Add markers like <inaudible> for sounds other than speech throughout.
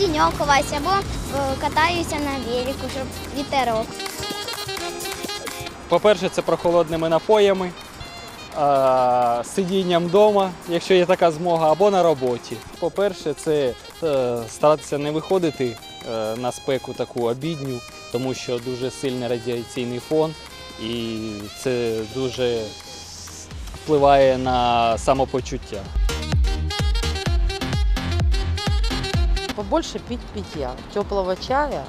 нанюхалась або е, катаюся на велику, щоб вітерок. По-перше, це прохолодними напоями, сидінням вдома, якщо є така змога, або на роботі. По-перше, це е, старатися не виходити е, на спеку таку обідню, тому що дуже сильний радіаційний фон, і це дуже впливає на самопочуття. Побольше пить питья, теплого чая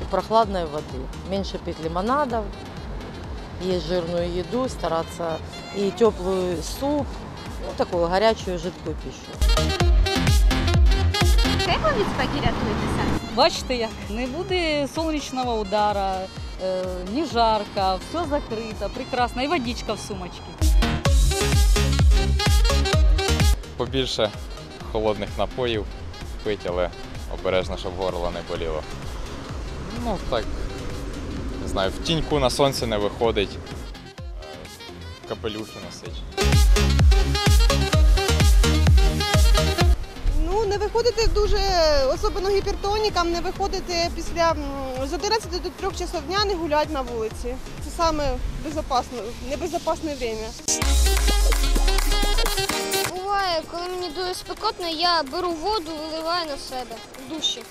и прохладной воды. Меньше пить лимонадов, есть жирную еду, стараться и теплый суп, ну, такую горячую жидкую пищу. Як ви від спеки рятуєтеся? Бачите, як не буде сонячного удара, е, ні жарко, все закрито, прекрасно. І водичка в сумочці. побільше холодних напоїв пить, але обережно, щоб горло не боліло. Ну так, не знаю, в тіньку на сонці не виходить. капелюхи Капелюші носить. Не виходити дуже, особливо гіпертонікам, не виходити після з 11 до 3 часов дня не гуляти на вулиці. Це саме безопасно, небезопасне время. Буває, коли мені дуже спекотно, я беру воду, виливаю на себе в душі.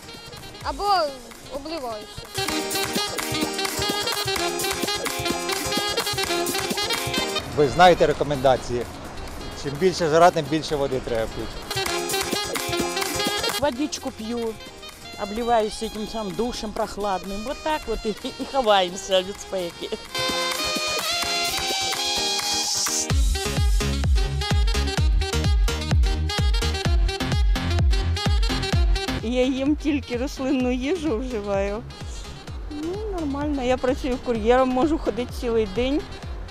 Або обливаюся. Ви знаєте рекомендації. Чим більше жара, тим більше води треба пити Водичку пью, обливаюсь этим самым душем прохладным. Вот так вот и, и ховаемся від спеки. Я їм тільки рослинну їжу вживаю. Ну, нормально. Я працюю кур'єром, можу ходити цілий день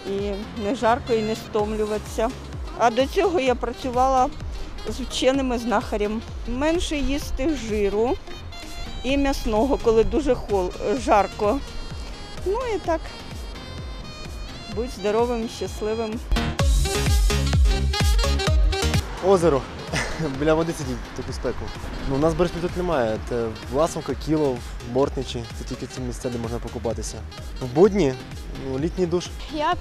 і не жарко, і не стомлюватися. А до цього я працювала з вченими знахарем. Менше їсти жиру і м'ясного, коли дуже хол, жарко. Ну і так. Будь здоровим, щасливим. Озеро. <laughs> Біля води сидіть таку спеку. Ну, у нас Бориспіль тут немає. Це Власовка, Кілов, Бортничі. Це тільки ці місця, де можна покупатися. В будні ну, літній душ. Я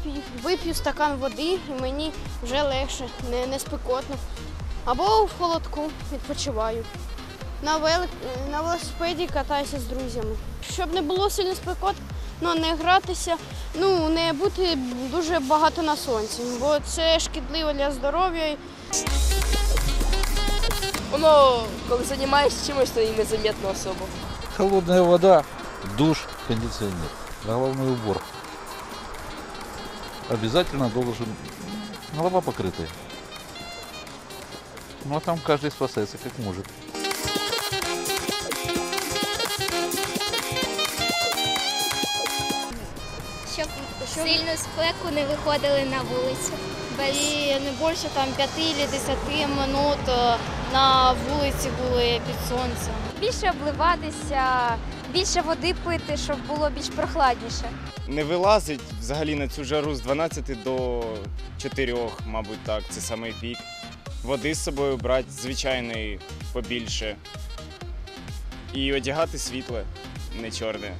вип'ю стакан води і мені вже легше, не, не спекотно. Або в холодку відпочиваю. На, велик, на велосипеді катаюся з друзями. Щоб не було сильно спекотно, ну, не гратися, ну не бути дуже багато на сонці, бо це шкідливо для здоров'я. Воно, коли займаєшся чимось, то і незаметно особо. Холодная вода, душ, кондиционер, головной убор. Обязательно должен голова покрытая. Ну а там каждый спасается как может. Щоб сильну спеку не виходили на вулицю. І не більше там 5 чи 10 минут е, на вулиці були під сонцем. Більше обливатися, більше води пити, щоб було більш прохладніше. не вилазить взагалі на цю жару з 12 до 4, мабуть, так, це самий пік Води з собою брати звичайної побільше. І одягати світле, не чорне.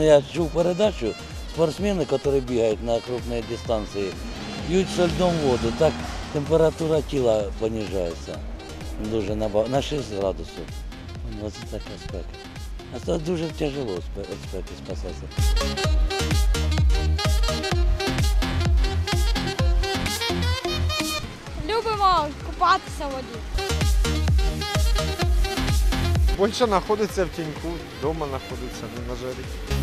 Я чув передачу, спортсмены, которые бегают на крупные дистанции, пьют со льдом воду, так температура тіла понижається дуже набагато, на 6 градусів. Ось така спека. А це дуже тяжело спе- від спеки спасатися. Любимо купатися в воді. Більше знаходиться в тіньку, вдома знаходиться, не на жарі.